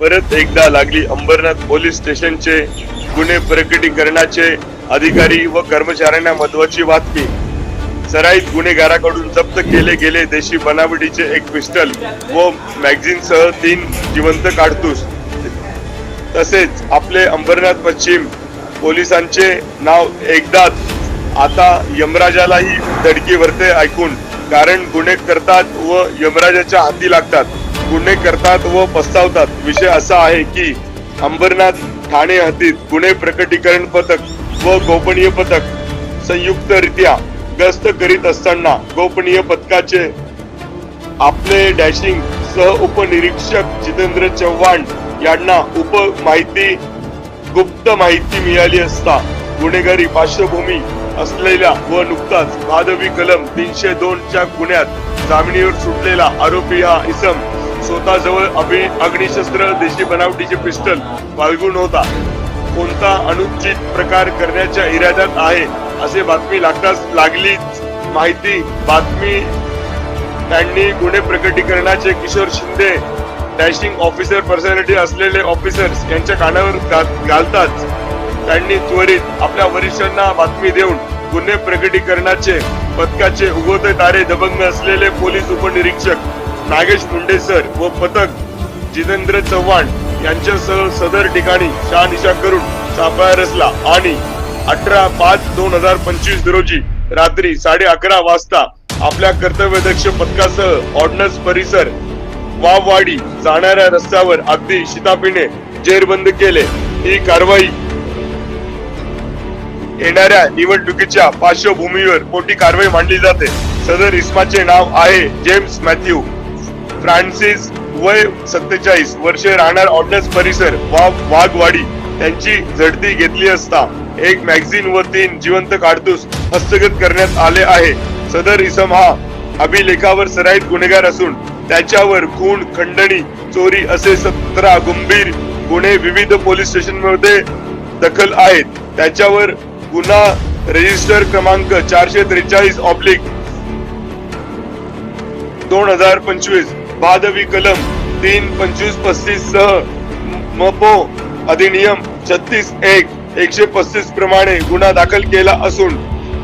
परत एकदा लागली अंबरनाथ पोलीस स्टेशनचे गुन्हे प्रकटीकरणाचे अधिकारी व कर्मचाऱ्यांना महत्वाची बातमी. सराईत गुन्हेगाराकडून जप्त केले गेले देशी बनावटीचे एक पिस्टल व मॅगझिनसह तीन जिवंत काडतूस. तसेच आपले अंबरनाथ पश्चिम पोलिसांचे नाव एकदाच आता यमराजालाही धडकी वरते ऐकून कारण गुन्हे करतात व यमराजाच्या हाती लागतात. गुन्हे करतात व पस्तावतात. विषय असा आहे की अंबरनाथ ठाणे हद्दीत गुन्हे प्रकटीकरण पथक व गोपनीय पथक संयुक्तरित्या गस्त करीत असताना गोपनीय पथकाचे आपले डॅशिंग सह उपनिरीक्षक जितेंद्र चव्हाण यांना उप माहिती गुप्त माहिती मिळाली असता गुन्हेगारी पार्श्वभूमी असलेल्या व नुकताच भादवी कलम तीनशे दोन च्या गुन्ह्यात जामिनीवर सुटलेला आरोपी हा इसम स्वतःजवळ अभि अग्निशस्त्र देशी बनावटीचे पिस्टल बाळगून होता. कोणता अनुचित प्रकार करण्याच्या इराद्यात आहे असे बातमी लागताच लागलीच माहिती. बातमी त्यांनी गुन्हे प्रकटीकरणाचे Kishor Shinde dashing officer personality असलेले ऑफिसर्स यांच्या कानावर घालताच त्यांनी त्वरित आपल्या वरिष्ठांना बातमी देऊन गुन्हे प्रकटीकरणाचे पथकाचे उगवते तारे दबंग असलेले पोलीस उपनिरीक्षक नागेश मुंडेसर व पथक जितेंद्र चव्हाण यांच्यासह सदर ठिकाणी शहानिशा करून सापळा रचला आणि अठरा पाच दोन हजार पंचवीस रोजी रात्री साडे अकरा वाजता आपल्या कर्तव्यदक्ष पथकासह ऑर्डनन्स परिसर वाववाडी जाणाऱ्या रस्त्यावर अगदी शितापीने जेरबंद केले. ही कारवाई येणाऱ्या निवडणुकीच्या पार्श्वभूमीवर मोठी कारवाई मांडली जाते. सदर इस्माचे नाव आहे जेम्स मॅथ्यू. फ्रान्सिस वय सत्तेचाळीस वर्षे राहणार ऑर्डर्स परिसर वा वाघवाडी. त्यांची झडती घेतली असता एक मॅगझिन व तीन जिवंत काडतूस हस्तगत करण्यात आले आहे. सदर इसम हा अभिलेखावर सराईत गुन्हेगार असून त्याच्यावर खून खंडणी चोरी असे सतरा गंभीर गुन्हे विविध पोलीस स्टेशनमध्ये दखल आहेत. त्याच्यावर गुन्हा रजिस्टर क्रमांक चारशे त्रेचाळीस ऑब्लिक दोन हजार पंचवीस बादवी कलम तीन पंचवीस पस्तीस सह मपो अधिनियम छत्तीस एक एकशे पस्तीस प्रमाणे गुन्हा दाखल केला असून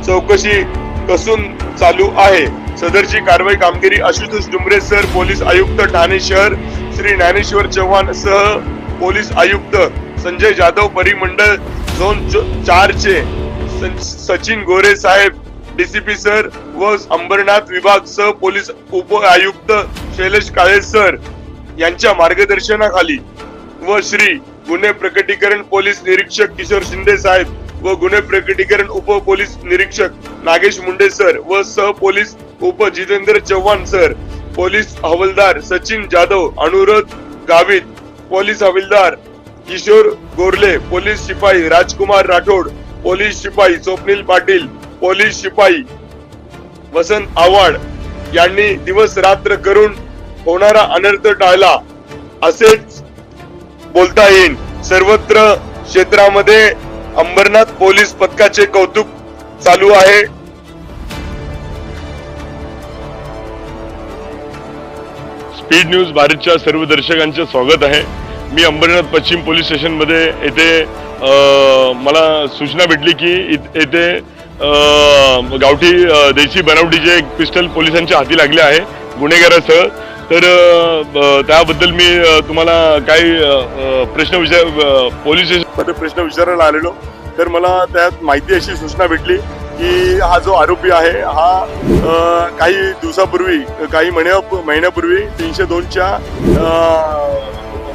चौकशी कसून चालू आहे. सदरची कारवाई कामगिरी आशुतोष डुमरे सर पोलीस आयुक्त ठाणे शहर श्री ज्ञानेश्वर चव्हाण सह पोलीस आयुक्त संजय जाधव परिमंडळ झोन चार चे सचिन गोरे साहेब डीसीपी सर व अंबरनाथ विभाग सह पोलीस उप आयुक्त शैलेश काळे सर यांच्या मार्गदर्शनाखाली व श्री गुन्हे प्रकटीकरण पोलीस निरीक्षक किशोर शिंदे साहेब व गुन्हे प्रकटीकरण उप पोलीस निरीक्षक नागेश मुंडे सर व सह पोलीस उप जितेंद्र चव्हाण सर पोलीस हवालदार सचिन जाधव अनुरोध गावित पोलीस हवालदार किशोर गोरले पोलीस शिपाई राजकुमार राठोड पोलीस शिपाई स्वप्नील पाटील पोलीस शिपाई वसंत आव्हाड यांनी दिवस रात्र करून होणारा अनर्थ टाळला असेच बोलता येईल. सर्वत्र क्षेत्रामध्ये अंबरनाथ पोलीस पथकाचे कौतुक चालू आहे. स्पीड न्यूज भारतच्या सर्व दर्शकांचे स्वागत आहे. मी अंबरनाथ पश्चिम पोलीस स्टेशनमध्ये येथे मला सूचना भेटली की येथे गावठी देशी बनावटीचे एक पिस्टल पोलिसांच्या हाती लागले आहे. गुन्हेगारासह तर ब- त्याबद्दल मी तुम्हाला काही प्रश्न विचार पोलीस स्टेशनमध्ये प्रश्न विचारायला आलेलो. तर मला त्यात माहिती अशी सूचना भेटली की हा जो आरोपी आहे हा काही दिवसापूर्वी काही महिन्या महिन्यापूर्वी तीनशे दोनच्या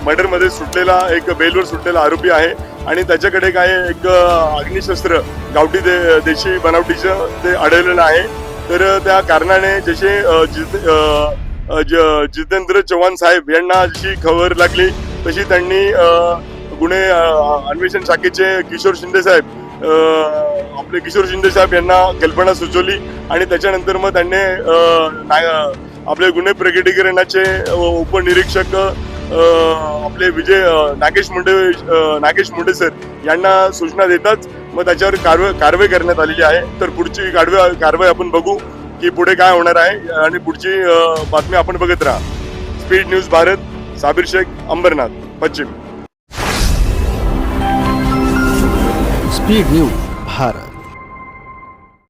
मर्डरमध्ये सुटलेला एक बेलवर सुटलेला आरोपी आहे. आणि त्याच्याकडे काय एक अग्निशस्त्र गावठी दे देशी बनावटीचं ते आढळलेलं आहे. तर त्या कारणाने जसे जितेंद्र चव्हाण साहेब यांना जी खबर लागली तशी त्यांनी गुन्हे अन्वेषण शाखेचे किशोर शिंदे साहेब आपले किशोर शिंदे साहेब यांना कल्पना सुचवली आणि त्याच्यानंतर मग त्यांनी ना- आपले गुन्हे प्रकटीकरणाचे उपनिरीक्षक आपले विजय नागेश मुंडे नागेश मुंडे सर यांना सूचना देताच मग त्याच्यावर कारवाई कारवाई करण्यात आलेली आहे. तर पुढची कारवाई कारवाई आपण बघू. की पुढे काय होणार आहे आणि पुढची बातमी आपण बघत राहा. स्पीड न्यूज भारत साबिर शेख अंबरनाथ पश्चिम. Speed News Bharat.